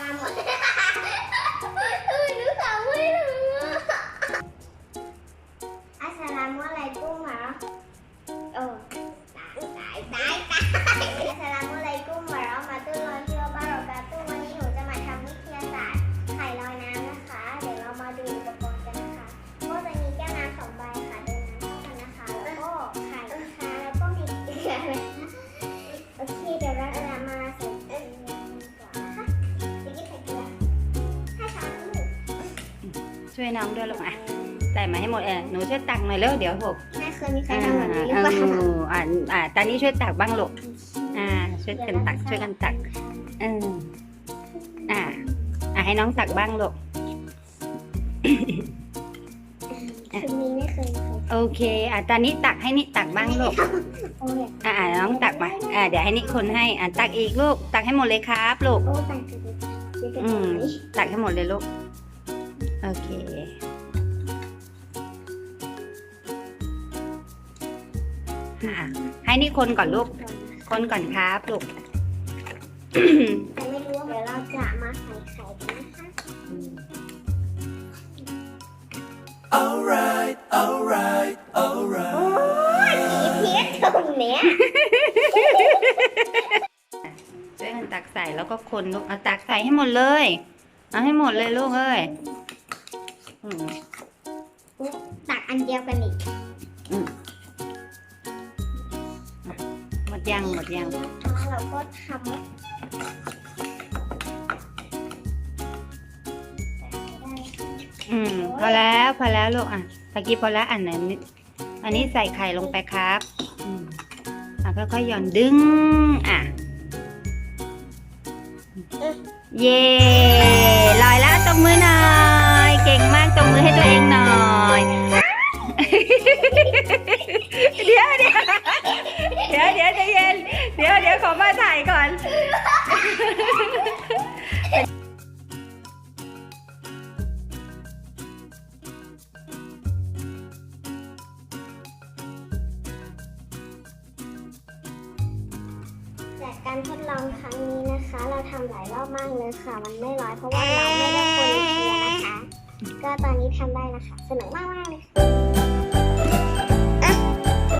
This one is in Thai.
ตามหมด ช่วยน้องด้วยลูกอะใส่มาให้หมดเออหนูช่วยตักหน่อยเร็วเดี๋ยวหกแม่เคยมีใครอ่าทำแบบนี้หรือเอเปล่าออ่าอ่าตอนนี้ช่วยตักบ้างลูกอ่า ช่วยกันตักช่วยกันตักเอออ่าอ่าให้น้องตักบ้างลูกคือมีไม่เคยเคยโอเคอ่าตอนนี้ตักให้นิตักบ้างลูกโอ้ยอ่าอ่าน้องตักมาอ่าเดี๋ยวให้นิคนให้อ่าตักอีกลูกตักให้หมดเลยครับลูกโอ้ยตายเกิดเกิดเกิดอืมตักให้หมดเลยลูก โอเคอะให้นี่คนก่อนลูก คนก่อนครับลูกแต่ไม่รู้ว่าเดี๋ยวเราจะมาใส่ไข่กันนะคะ Alright, alright, โอ้ alright. ยผีเพี้ยตรงเนี้ยช่วยกันตักใส่แล้วก็คนลูกเอาตักใส่ให้หมดเลย เอาให้หมดเลยลูกเอ้ย อืมตักอันเดียวกันอีกหมดยังหมดยังแล้วเราก็ทำอืมพอแล้วพอแล้วลูกอะตะกี้พอแล้วอันไหนนิดอันนี้ใส่ไข่ลงไปครับ อืมอะค่อยๆหย่อนดึง อะ เย่าถ่ายก่อน จากการทดลองครั้งนี้นะคะ เราทำหลายรอบมากเลยค่ะ มันไม่ร้อยเพราะว่าเราไม่ได้คนเชียร์นะคะ ก็ตอนนี้ทำได้นะคะ สนุกมากมากๆเลยค่ะ